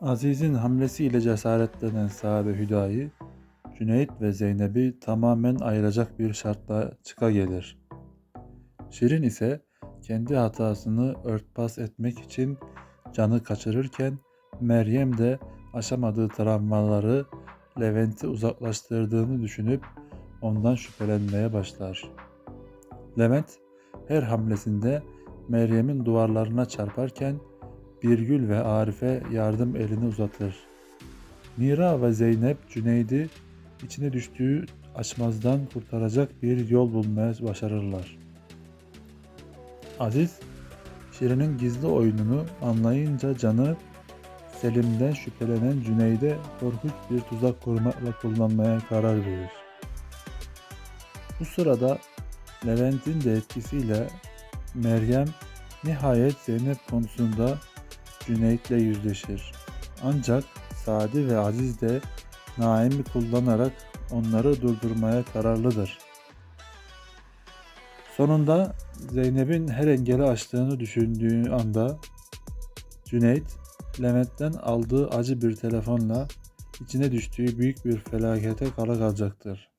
Aziz'in hamlesiyle cesaretlenen Sade Hüdayi, Cüneyt ve Zeynep'i tamamen ayıracak bir şartla çıka gelir. Şirin ise kendi hatasını örtbas etmek için canı kaçırırken Meryem de aşamadığı travmaları Levent'i uzaklaştırdığını düşünüp ondan şüphelenmeye başlar. Levent her hamlesinde Meryem'in duvarlarına çarparken Birgül ve Arif'e yardım elini uzatır. Mira ve Zeynep Cüneyd'i içine düştüğü açmazdan kurtaracak bir yol bulmaya başarırlar. Aziz, Şirin'in gizli oyununu anlayınca canı Selim'den şüphelenen Cüneyd'e korkunç bir tuzak kurmakla kullanmaya karar verir. Bu sırada Levent'in de etkisiyle Meryem nihayet Zeynep konusunda Cüneyt'le yüzleşir. Ancak Sadi ve Aziz de Naim'i kullanarak onları durdurmaya kararlıdır. Sonunda Zeynep'in her engeli aştığını düşündüğü anda Cüneyt, Levent'ten aldığı acı bir telefonla içine düştüğü büyük bir felakete kala kalacaktır.